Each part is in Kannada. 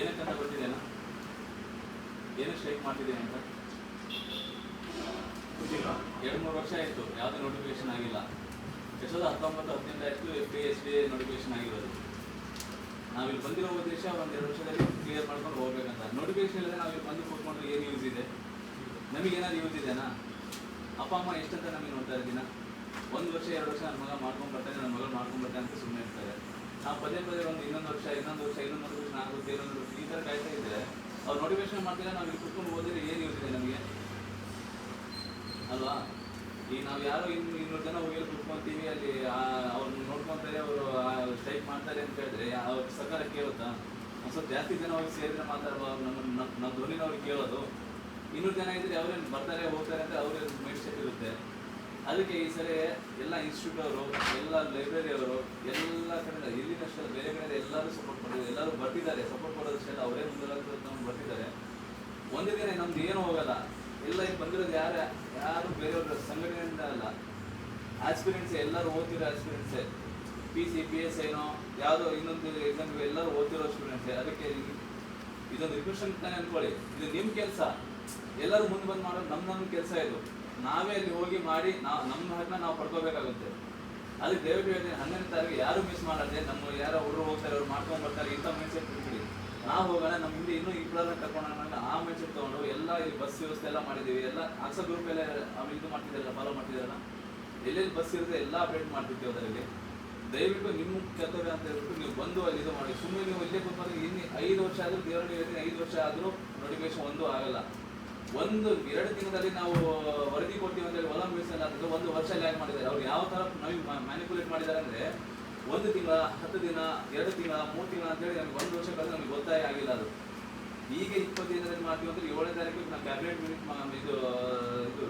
ಏನಕ್ಕಂತ ಗೊತ್ತಿದೆನಾ ಏನು ಸ್ಟ್ರೈಕ್ ಮಾಡ್ತಿದ್ದೇನೆ ಅಂತ? ಗೊತ್ತಿಲ್ಲ. ಎರಡು ಮೂರು ವರ್ಷ ಆಯಿತು, ಯಾವುದೇ ನೋಟಿಫಿಕೇಶನ್ ಆಗಿಲ್ಲ. ಎರಡು ಸಾವಿರದ ಹತ್ತೊಂಬತ್ತು, ಹದಿನೆಂಟು ಆಯಿತು F B S D notification ಆಗಿರೋದು. ನಾವಿಲ್ಲಿ ಬಂದಿರೋ ಉದ್ದೇಶ ಒಂದು ಎರಡು ವರ್ಷದಲ್ಲಿ ಕ್ಲಿಯರ್ ಮಾಡ್ಕೊಂಡು ಹೋಗ್ಬೇಕಂತ. ನೋಟಿಫಿಕೇಶನ್ ಇಲ್ಲದೆ ನಾವಿಲ್ಲಿ ಬಂದು ಕೂತ್ಕೊಂಡ್ರೆ ಏನು ಯೂಸ್ ಇದೆ? ನಮಗೇನಾದ್ರು ಯೂಸ್ ಇದೆನಾ? ಅಪ್ಪ, ಅಮ್ಮ ಎಷ್ಟಂತ ನಮಗೆ ನೋಡ್ತಾ ಇದ್ದೀನ ಒಂದು ವರ್ಷ, ಎರಡು ವರ್ಷ ನನ್ನ ಮಗ ಮಾಡ್ಕೊಂಡು ಬರ್ತಾನೆ ನನ್ನ ಮಗಳು ಮಾಡ್ಕೊಂಡು ಬರ್ತಾನೆ ಅಂತ ಸುಮ್ಮನೆ ಇರ್ತಾರೆ. ನಾವು ಪದೇ ಪದೇ ಒಂದು ಇನ್ನೊಂದು ವರ್ಷ ಇನ್ನೊಂದು ವರ್ಷ, ಇನ್ನೊಂದು ನೋಟಿಫಿಕೇಶನ್ ವರ್ಷ ಈ ಥರ ಕಾಯ್ತಾ ಇದ್ದರೆ ಅವ್ರು ನಾವು ಕೂತ್ಕೊಂಡು ಏನು ಯೂಸ್ ನಮಗೆ? ಅಲ್ವಾ? ಈಗ ನಾವು ಯಾರೋ ಇನ್ನು ಇನ್ನೂರು ಜನ ಹೋಗಿ ಕುತ್ಕೊಂತೀವಿ, ಅಲ್ಲಿ ಅವ್ರನ್ನ ನೋಡ್ಕೊಂತಾರೆ, ಅವರು ಸ್ಟ್ರೈಕ್ ಮಾಡ್ತಾರೆ ಅಂತ ಹೇಳಿದ್ರೆ ಅವ್ರ ಸರ್ಕಾರ ಕೇಳುತ್ತಾ? ಸ್ವಲ್ಪ ಜಾಸ್ತಿ ಜನ ಹೋಗಿ ಸೇರಿದ್ರೆ ಮಾತಾಡುವ ನಮ್ಮ ನಮ್ಮ ಧ್ವನಿನ ಅವ್ರಿಗೆ ಕೇಳೋದು? ಇನ್ನೂರು ಜನ ಇದ್ರೆ ಅವ್ರೇನು ಬರ್ತಾರೆ, ಹೋಗ್ತಾರೆ ಅಂತ ಅವ್ರ ಮೈಂಡ್ ಸೆಟ್ ಇರುತ್ತೆ. ಅದಕ್ಕೆ ಈ ಸರಿ ಎಲ್ಲ ಇನ್ಸ್ಟಿಟ್ಯೂಟ್ ಅವರು, ಎಲ್ಲ ಲೈಬ್ರರಿ ಅವರು, ಎಲ್ಲ ಕಡೆ ಇಲ್ಲಿನಷ್ಟೇ ಬೇರೆ ಕಡೆ ಎಲ್ಲರೂ ಸಪೋರ್ಟ್ ಮಾಡಿದ್ರು ಎಲ್ಲರೂ ಬರ್ತಿದ್ದಾರೆ. ಸಪೋರ್ಟ್ ಕೊಡೋದಷ್ಟೇ ಅವರೇ ಮುಂದೆ ನಮ್ಗೆ ಬರ್ತಿದ್ದಾರೆ. ಒಂದು ದಿನ ನಮ್ದು ಏನು ಹೋಗಲ್ಲ. ಎಲ್ಲ ಈಗ ಬಂದಿರೋದು ಯಾರ, ಯಾರು ಬೇರೆಯವ್ರ ಸಂಘಟನೆಯಿಂದ ಅಲ್ಲ. ಆಸ್ಪಿರೆಂಟ್ಸ್ ಎಲ್ಲರೂ ಓದ್ತಿರೋ ಆಸ್ಪಿರೆಂಟ್ಸೇ ಪಿ ಸಿ ಪಿ ಎಸ್ ಏನೋ, ಯಾವುದೋ ಇನ್ನೊಂದು ಎಕ್ಸಾಮ್ ಎಲ್ಲರೂ ಓದ್ತಿರೋ ಸ್ಟೂಡೆಂಟ್ಸ್ ಅದಕ್ಕೆ ಇದೊಂದು ರಿಕ್ವೆಷನ್ ತಾನೇ ಅನ್ಕೊಳ್ಳಿ ಇದು ನಿಮ್ಮ ಕೆಲಸ. ಎಲ್ಲರೂ ಮುಂದೆ ಬಂದು ಮಾಡೋದು ನಮ್ಮ ನಮ್ಮ ಕೆಲಸ ಇದು. ನಾವೇ ಅಲ್ಲಿ ಹೋಗಿ ಮಾಡಿ ನಾವು ನಮ್ಮ ಹಕ್ಕನ್ನ ನಾವು ಪಡ್ಕೋಬೇಕಾಗುತ್ತೆ. ಅದಕ್ಕೆ ದಯವಿಟ್ಟು ಹೇಳ್ತೀನಿ ಹನ್ನೆರಡು ತಾರೀಕು ಯಾರು ಮಿಸ್ ಮಾಡದೆ ನಮ್ಮ ಯಾರೋ ಹುಡುಗರು ಹೋಗ್ತಾರೆ, ಅವ್ರು ಮಾಡ್ಕೊಂಡು ಬರ್ತಾರೆ, ಇಂಥ ಮೈಂಡ್ಸೆಟ್ ಬಿಟ್ಬಿಡಿ. ನಾವು ಹೋಗೋಣ ನಮ್ಮ ಹಿಂದೆ ಇನ್ನೂ ಇಬ್ಬರನ್ನ ಕರ್ಕೊಂಡು ಆ ಮೈಂಡ್ಸೆಟ್ ತೊಗೊಂಡು ಎಲ್ಲ ಇಲ್ಲಿ ಬಸ್ ವ್ಯವಸ್ಥೆ ಎಲ್ಲ ಮಾಡಿದ್ದೀವಿ. ಎಲ್ಲ ಅಕ್ಸ ಗ್ರೂಪ್ ಎಲ್ಲ ಅವ್ರು ಇದು ಮಾಡ್ತಿದ್ದಾರಲ್ಲ ಫಾಲೋ ಮಾಡ್ತಿದ್ದಾರಲ್ಲ, ಎಲ್ಲೆಲ್ಲಿ ಬಸ್ ಇರುತ್ತೆ ಎಲ್ಲ ಅಪ್ಡೇಟ್ ಮಾಡ್ತಿರ್ತೀವಿ ಅದರಲ್ಲಿ. ದಯವಿಟ್ಟು ನಿಮ್ಮ ಕರ್ತವ್ಯ ಅಂತ ಹೇಳ್ಬಿಟ್ಟು ನೀವು ಬಂದು ಅಲ್ಲಿ ಇದು ಮಾಡಿ. ಸುಮ್ಮನೆ ನೀವು ಇಲ್ಲೇ ಕೂತ್ಕೊಂಡು ಇನ್ನು ಐದು ವರ್ಷ ಆದರೂ ದೇವರಿಗೆ ಐದು ವರ್ಷ ಆದರೂ ನೋಟಿಫಿಕೇಶನ್ ಒಂದು ಆಗಲ್ಲ. ಒಂದು, ಎರಡು ದಿನದಲ್ಲಿ ನಾವು ವರದಿ ಕೊಡ್ತೀವಿ ಅಂತ ಹೇಳಿ ಅಂತ ಒಂದು ವರ್ಷ ಲ್ಯಾಗ್ ಮಾಡಿದ್ದಾರೆ. ಅವ್ರು ಯಾವ ತರ ನಮಗೆ ಮ್ಯಾನಿಪುಲೇಟ್ ಮಾಡಿದ್ದಾರೆ ಅಂದ್ರೆ ಒಂದು ತಿಂಗಳ, ಹತ್ತು ದಿನ, ಎರಡು ತಿಂಗಳ, ಮೂರು ತಿಂಗಳ ಅಂತೇಳಿ ನಮ್ಗೆ ಒಂದು ವರ್ಷ ಕಳೆದ ನಮಗೆ ಗೊತ್ತಾಗಿ ಆಗಿಲ್ಲ ಅದು. ಈಗ ಇಪ್ಪತ್ತು ದಿನದಲ್ಲಿ ಮಾಡ್ತೀವಿ ಅಂದ್ರೆ ಏಳನೇ ತಾರೀಕು ನಾವು ಕ್ಯಾಬಿನೆಟ್ ಮೀಟಿಂಗ್ ಇದು ಇದು,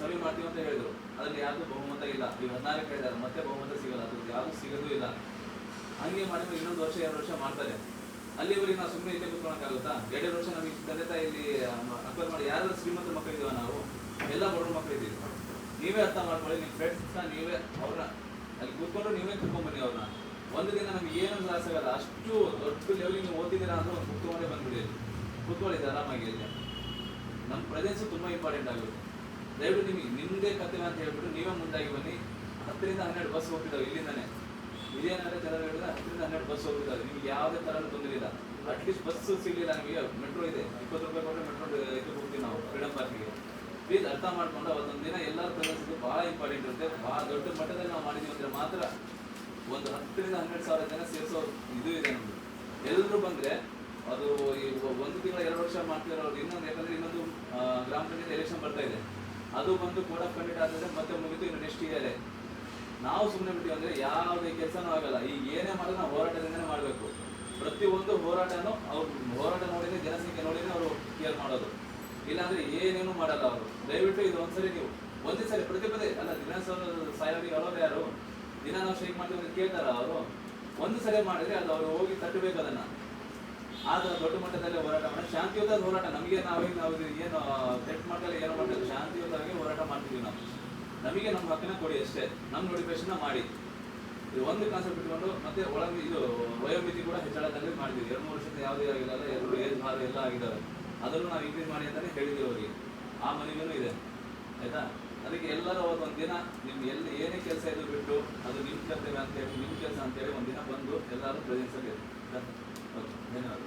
ಸಭೆ ಮಾಡ್ತೀವಿ ಅಂತ ಹೇಳಿದ್ರು. ಅದ್ರಲ್ಲಿ ಯಾವುದು ಬಹುಮತ ಇಲ್ಲ. ಈಗ ಹದಿನಾಲ್ಕು ಹೇಳಿದ್ದಾರೆ. ಮತ್ತೆ ಬಹುಮತ ಸಿಗಲ್ಲ. ಅದು ಯಾವುದು ಸಿಗೋದು ಇಲ್ಲ. ಹಂಗೆ ಮಾಡಿದ್ರೆ ಇನ್ನೊಂದು ವರ್ಷ, ಎರಡು ವರ್ಷ ಮಾಡ್ತಾರೆ. ಅಲ್ಲಿವರೆಗೆ ನಾವು ಸುಮ್ಮನೆ ಇಲ್ಲೇ ಕೂತ್ಕೊಳಕ್ಕಾಗುತ್ತಾ ಎರಡು ವರ್ಷ ನಮಗೆ ತಂದೆ ತಾಯಿ ಇಲ್ಲಿ ಅಕ್ವರ್ ಮಾಡಿ ಯಾರು ಶ್ರೀಮಂತ ಮಕ್ಕಳು ಇದೀವ ನಾವು, ಎಲ್ಲ ಬಡವ್ರ ಮಕ್ಕಳು ಇದ್ದೀವಿ. ನೀವೇ ಅರ್ಥ ಮಾಡ್ಕೊಳ್ಳಿ, ನಿಮ್ಮ ಫ್ರೆಂಡ್ಸ್ ನೀವೇ ಅವ್ರನ್ನ, ಅಲ್ಲಿ ಕೂತ್ಕೊಂಡು ನೀವೇ ಕರ್ಕೊಂಡ್ಬನ್ನಿ ಅವ್ರನ್ನ. ಒಂದು ದಿನ ನಮ್ಗೆ ಏನು ಲಾಸ್ ಆಗಲ್ಲ, ಅಷ್ಟು ದೊಡ್ಡ ಲೆವೆಲಿಗೆ ನೀವು ಓದಿದ್ದೀರಾ ಅಂದ್ರೆ ಒಂದು ಕೂತ್ಕೊಂಡೇ ಬಂದ್ಬಿಡಿ. ಕೂತ್ಕೊಳ್ಳಿ ಆರಾಮಾಗಿ ಅಲ್ಲಿ ನಮ್ಮ ಪ್ರೆಸೆನ್ಸು ತುಂಬ ಇಂಪಾರ್ಟೆಂಟ್ ಆಗುತ್ತೆ. ದಯವಿಟ್ಟು ನಿಮಗೆ ನಿಮ್ಮದೇ ಕತೆ ಅಂತ ಹೇಳ್ಬಿಟ್ಟು ನೀವೇ ಮುಂದಾಗಿ ಬನ್ನಿ. ಹತ್ತರಿಂದ ಹನ್ನೆರಡು ಬಸ್ ಹೋಗ್ತಿದ್ದಾವೆ ಇಲ್ಲಿಂದಾನೆ. ಇದೇನಾದ್ರೆ ಜನರು ಹೇಳಿದ್ರೆ ಹತ್ತರಿಂದ ಹನ್ನೆರಡು ಬಸ್ ಹೋಗುತ್ತೆ ನಿಮ್ಗೆ ಯಾವುದೇ ಥರ ತೊಂದರೆ ಅಟ್ಲೀಸ್ಟ್ ಬಸ್ ಸಿಗಲಿಲ್ಲ ನಮಗೆ. ಮೆಟ್ರೋ ಇದೆ. ಇಪ್ಪತ್ತು ರೂಪಾಯಿ ಕೊಟ್ಟರೆ ಮೆಟ್ರೋ ಇದಕ್ಕೆ ಹೋಗ್ತೀವಿ ನಾವು ಫ್ರೀಡಮ್ ಪಾರ್ಕಿಗೆ ಪ್ಲೀಸ್ ಅರ್ಥ ಮಾಡ್ಕೊಂಡು ಅವತ್ತೊಂದು ದಿನ ಎಲ್ಲರ ಪ್ರೆಸೆನ್ಸ್ ಭಾಳ ಇಂಪಾರ್ಟೆಂಟ್ ಇರುತ್ತೆ. ಭಾಳ ದೊಡ್ಡ ಮಟ್ಟದಲ್ಲಿ ನಾವು ಮಾಡಿದ್ದೀವಿ ಅಂದರೆ ಮಾತ್ರ ಒಂದು ಹತ್ತರಿಂದ ಹನ್ನೆರಡು ಸಾವಿರ ಜನ ಸೇರಿಸೋ ಇದು ಇದೆ ನಮ್ಮದು ಎಲ್ಲರೂ ಬಂದರೆ ಅದು ಈ ಒಂದು ತಿಂಗಳ ಎರಡು ವರ್ಷ ಮಾಡ್ತಿರೋರು, ಇನ್ನೊಂದು, ಯಾಕಂದರೆ ಇನ್ನೊಂದು ಗ್ರಾಮ ಪಂಚಾಯತ್ ಎಲೆಕ್ಷನ್ ಬರ್ತಾ ಇದೆ. ಅದು ಬಂದು ಕೂಡ ಕಂಡಿಟ್ ಆದರೆ ಮತ್ತೆ ಮುಗಿತು, ಇನ್ನು ನಾವು ಸುಮ್ಮನೆ ಬಿಟ್ಟಿವಿ ಅಂದರೆ ಯಾವುದೇ ಕೆಲಸನೂ ಆಗಲ್ಲ. ಈಗ ಏನೇ ಮಾಡಿದ್ರೆ ನಾವು ಹೋರಾಟದಿಂದನೇ ಮಾಡಬೇಕು. ಪ್ರತಿಯೊಂದು ಹೋರಾಟನೂ ಅವ್ರು ಹೋರಾಟ ನೋಡಿದ್ರೆ, ಜನಸಂಖ್ಯೆ ನೋಡಿದ್ರೆ ಅವರು ಕೇರ್ ಮಾಡೋದು. ಇಲ್ಲಾಂದ್ರೆ ಏನೇನು ಮಾಡಲ್ಲ ಅವರು. ದಯವಿಟ್ಟು ಇದು ಒಂದ್ಸರಿ ನೀವು, ಒಂದೇ ಸರಿ ಪ್ರತಿ ಪದೇ ಅಲ್ಲ ದಿನ ಸಾಯೋರಿಗೆ ಹೇಳೋರು ಯಾರು, ದಿನ ನಾವು ಸ್ಟ್ರೈಕ್ ಮಾಡ್ತೀವಿ ಕೇಳ್ತಾರ ಅವರು. ಒಂದು ಸರಿ ಮಾಡಿದ್ರೆ ಅದು ಅವ್ರು ಹೋಗಿ ತಟ್ಟಬೇಕು ಅದನ್ನ. ಆದ್ರೆ ದೊಡ್ಡ ಮಟ್ಟದಲ್ಲಿ ಹೋರಾಟ ಮಾಡಿ, ಶಾಂತಿಯುತ ಹೋರಾಟ. ನಮಗೆ ನಾವೇ, ನಾವು ಏನು ಸೆಟ್ ಮಾಡ್ತಾರೆ ಏನೋ ಮಾಡ್ತಾರೆ ಶಾಂತಿಯುತವಾಗಿ ಹೋರಾಟ ಮಾಡ್ತೀವಿ ನಾವು. ನಮಗೆ ನಮ್ಮ ಹಕ್ಕನ್ನ ಕೊಡಿ ಅಷ್ಟೇ. ನಮ್ಮ ನೋಟಿಫಿಕೇಶನ್ ಮಾಡಿ. ಇದು ಒಂದು ಕಾನ್ಸೆಪ್ಟ್ ಇಟ್ಕೊಂಡು ಮತ್ತೆ ಒಳಗೆ ಇದು ವಯೋಮಿತಿ ಕೂಡ ಹೆಚ್ಚಳದಲ್ಲಿ ಮಾಡಿದ್ವಿ ಎರಡು ಮೂರು ವರ್ಷದ ಯಾವುದೇ ಆಗಿಲ್ಲ ಎರಡು ಏಜ್ ಭಾರ ಎಲ್ಲ ಆಗಿದ್ದಾವೆ. ಅದನ್ನು ನಾವು ಇನ್ಕ್ರೀಸ್ ಮಾಡಿ ಅಂತಲೇ ಹೇಳಿದ್ದೀವಿ ಅವರಿಗೆ. ಆ ಮನೆಗೂ ಇದೆ. ಆಯ್ತಾ? ಅದಕ್ಕೆ ಎಲ್ಲರೂ ಒಂದು ದಿನ ನಿಮ್ಗೆ ಎಲ್ಲಿ ಏನೇ ಕೆಲಸ ಇದ್ದು ಬಿಟ್ಟು ಅದು ನಿಮ್ಮ ಕರ್ತವ್ಯ ಅಂತೇಳಿ ನಿಮ್ಮ ಕೆಲಸ ಅಂತೇಳಿ ದಿನ ಬಂದು ಎಲ್ಲರೂ ಪ್ರೆಸೆನ್ಸಲ್ಲಿ ಓಕೆ ಧನ್ಯವಾದ.